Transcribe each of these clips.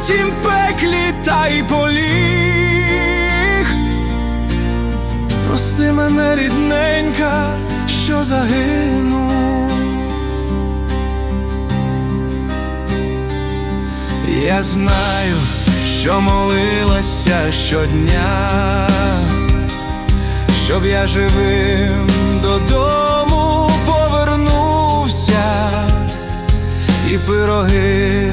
в тім пеклі та й поліг. Прости мене, рідненька, що загинув. Я знаю, що молилася щодня щоб я живим додому повернувся, і пироги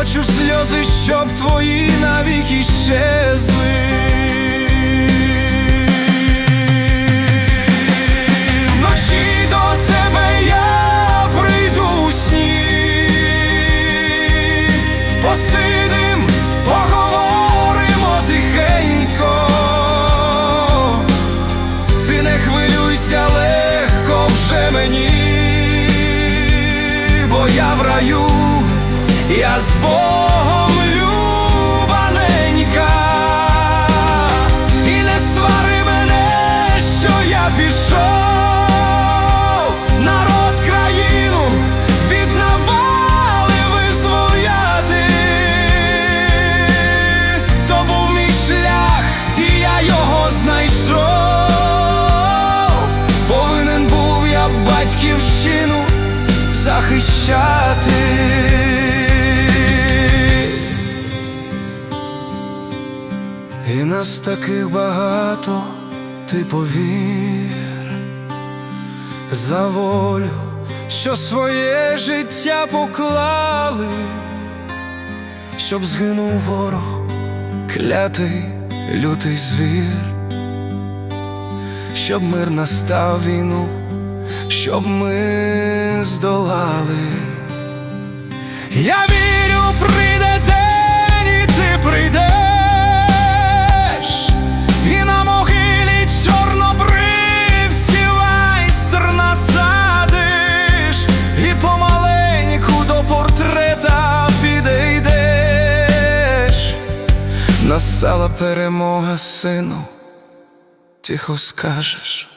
хочу сльози, щоб твої навіки щезли. Посидим, поговоримо тихенько. Ти не хвилюйся легко вже мені, бо я в раю, я з Богом любаненька, і не свари мене, що я пішов, народ країну від визволяти. То був мій шлях, і я його знайшов. Повинен був я батьківщину захищати. І нас таких багато, ти повір, за волю, що своє життя поклали, щоб згинув ворог, клятий лютий звір, щоб мир настав війну, щоб ми здолали. Я вірю, прийде Настала перемога, сину, тихо скажеш.